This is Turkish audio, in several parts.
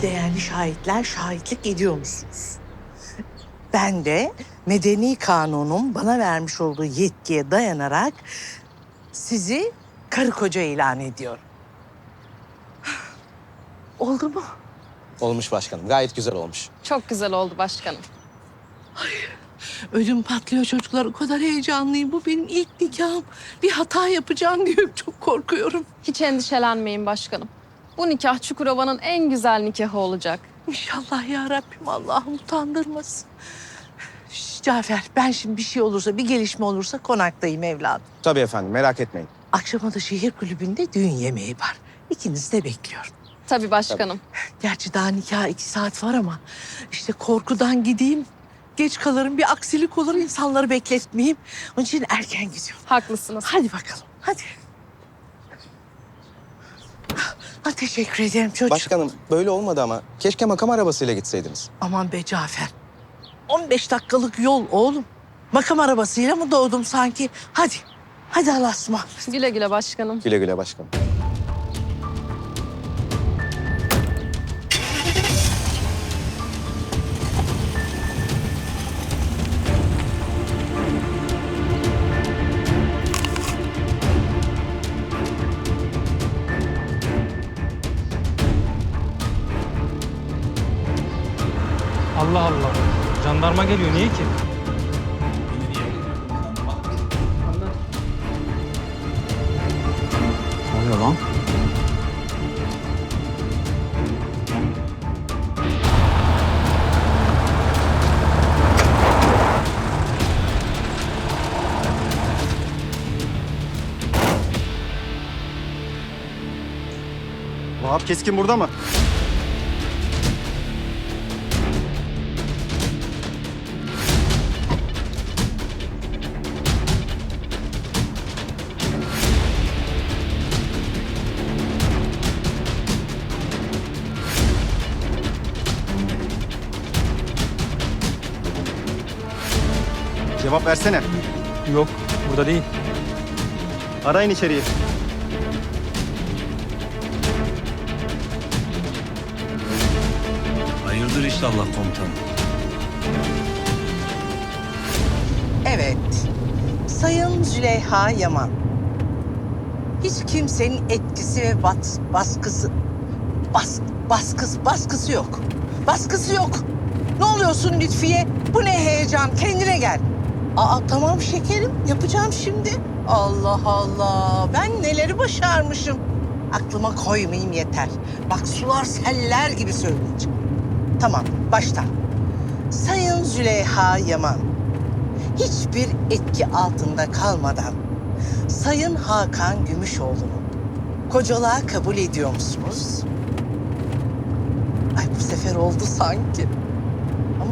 siz değerli şahitler şahitlik ediyor musunuz? Ben de medeni kanunun bana vermiş olduğu yetkiye dayanarak sizi karı koca ilan ediyorum. Oldu mu? Olmuş başkanım. Gayet güzel olmuş. Çok güzel oldu başkanım. Ödüm patlıyor çocuklar. O kadar heyecanlıyım. Bu benim ilk nikahım. Bir hata yapacağım diye çok korkuyorum. Hiç endişelenmeyin başkanım. Bu nikah Çukurova'nın en güzel nikahı olacak. İnşallah ya Rabbim Allah'ım utandırmasın. Şş, Cafer ben şimdi bir şey olursa bir gelişme olursa konaktayım evladım. Tabii efendim merak etmeyin. Akşama da şehir kulübünde düğün yemeği var. İkinizi de bekliyorum. Tabii başkanım. Gerçi daha nikah iki saat var ama işte korkudan gideyim. Geç kalırım bir aksilik olur insanları bekletmeyeyim. Onun için erken gidiyorum. Haklısınız. Hadi bakalım hadi. Ha, teşekkür ederim çocuğum. Başkanım böyle olmadı ama keşke makam arabasıyla gitseydiniz. Aman be Cafer. 15 dakikalık yol oğlum. Makam arabasıyla mı doğdum sanki? Hadi. Hadi Allah'a ısmarladık. Güle güle başkanım. Güle güle başkanım. Allah Allah. Jandarma geliyor. Niye ki? Ne oluyor lan? Vahap Keskin burada mı? Cevap versene. Yok. Burada değil. Arayın içeriye. Hayırdır inşallah komutanım. Evet. Sayın Züleyha Yaman. Hiç kimsenin etkisi ve bas, baskısı... Bas, baskısı, baskısı yok. Baskısı yok. Ne oluyorsun Lütfiye? Bu ne heyecan? Kendine gel. Aa tamam şekerim. Yapacağım şimdi. Allah Allah. Ben neleri başarmışım. Aklıma koymayayım yeter. Bak sular seller gibi söyleyeceğim. Tamam baştan. Sayın Züleyha Yaman hiçbir etki altında kalmadan Sayın Hakan Gümüşoğlu'nu kocalığa kabul ediyor musunuz? Ay bu sefer oldu sanki.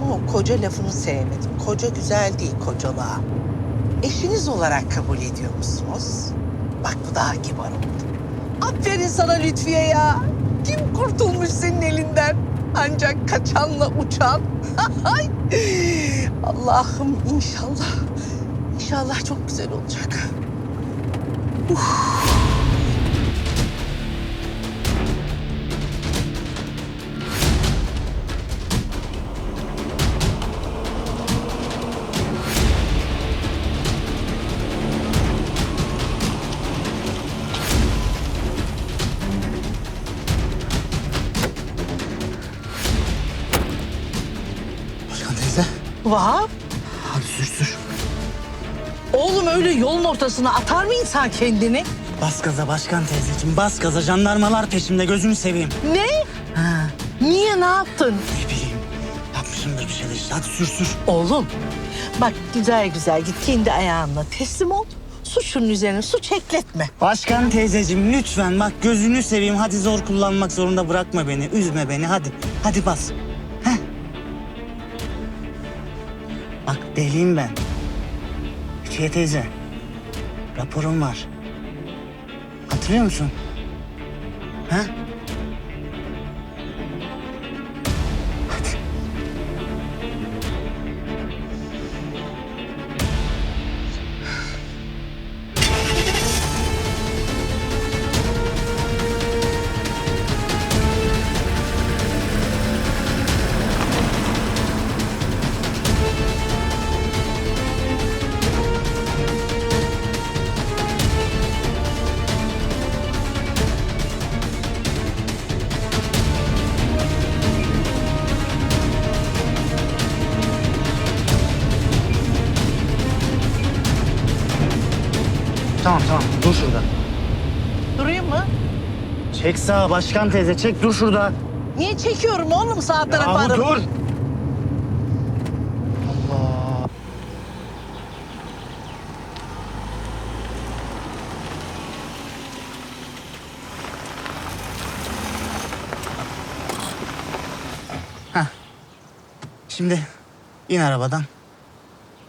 Ama o koca lafını sevmedim. Koca güzel değil kocalığa. Eşiniz olarak kabul ediyor musunuz? Bak bu daha kibar oldu. Aferin sana Lütfiye ya. Kim kurtulmuş senin elinden? Ancak kaçanla uçan. Allah'ım inşallah. İnşallah çok güzel olacak. Başkan Vahap. Hadi sür sür. Oğlum öyle yolun ortasına atar mı insan kendini? Bas gaza başkan teyzeciğim bas gaza jandarmalar peşimde gözünü seveyim. Ne? Ha Niye ne yaptın? ne bileyim yapmışımdır bir şeyler işte hadi sür sür. Oğlum bak güzel güzel git kendi ayağınla teslim ol. Suçun üzerine suç ekletme. Başkan teyzeciğim lütfen bak gözünü seveyim hadi zor kullanmak zorunda bırakma beni üzme beni hadi. Hadi bas. Deliyim ben. Lütfiye teyze raporum var. Hatırlıyor musun? Ha? Dur şurada. Durayım mı? Çek sağa başkan teyze çek dur şurada. Niye çekiyorum oğlum sağ tarafa Yahu dur. Allah. Heh. Şimdi in arabadan.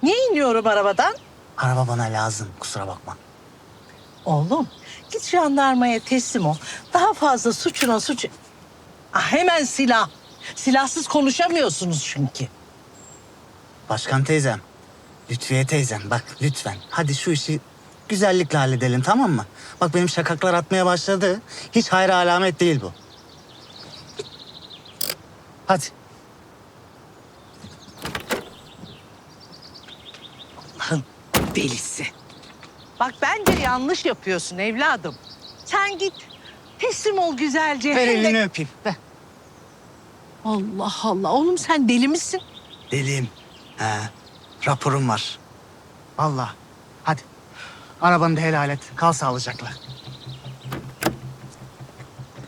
Niye iniyorum arabadan? Araba bana lazım kusura bakma. Oğlum git jandarmaya teslim ol. Daha fazla suçuna suç... Ah, hemen silah. Silahsız konuşamıyorsunuz çünkü. Başkan teyzem, Lütfiye teyzem bak lütfen hadi şu işi güzellikle halledelim tamam mı? Bak benim şakaklar atmaya başladı. Hiç hayra alamet değil bu. Hadi. Allah'ın delisi. Bak bence yanlış yapıyorsun evladım. Sen git teslim ol güzelce. Ver Hem de- elini öpeyim. Ver. Allah Allah oğlum sen deli misin? Deliyim. He, raporum var. Vallahi. Hadi. Arabanı da helal et. Kal sağlıcakla.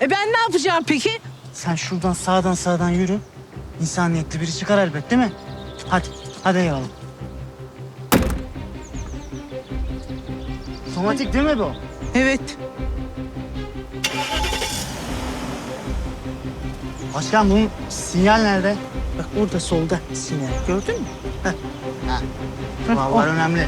E ben ne yapacağım peki? Sen şuradan sağdan sağdan yürü. İnsaniyetli biri çıkar elbet değil mi? Hadi. Hadi eyvallah. Otomatik değil mi bu? Evet. Başkan bunun sinyal nerede? Bak orada solda sinyal gördün mü? Vallahi oh. önemli.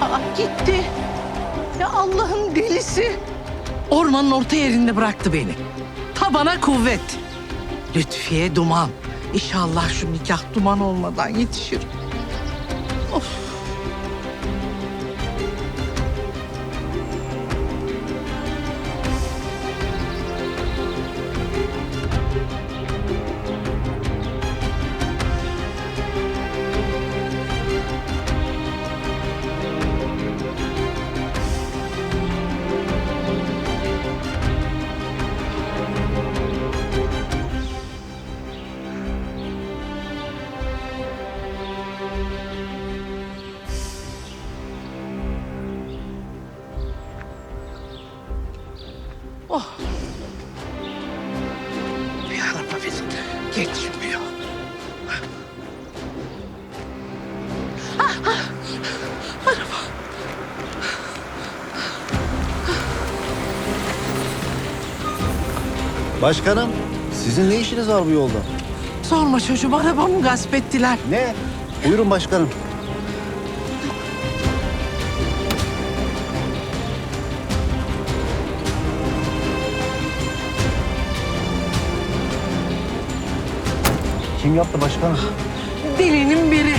Aa, gitti. Ya Allah'ın delisi. Ormanın orta yerinde bıraktı beni. Tabana kuvvet. Lütfiye duman. İnşallah şu nikah duman olmadan yetişir. Of. Oh. Bir araba bizi geçmiyor. Başkanım, sizin ne işiniz var bu yolda? Sorma çocuğum arabamı gasp ettiler. Ne? Buyurun başkanım. Kim yaptı başkanım? Delinin biri.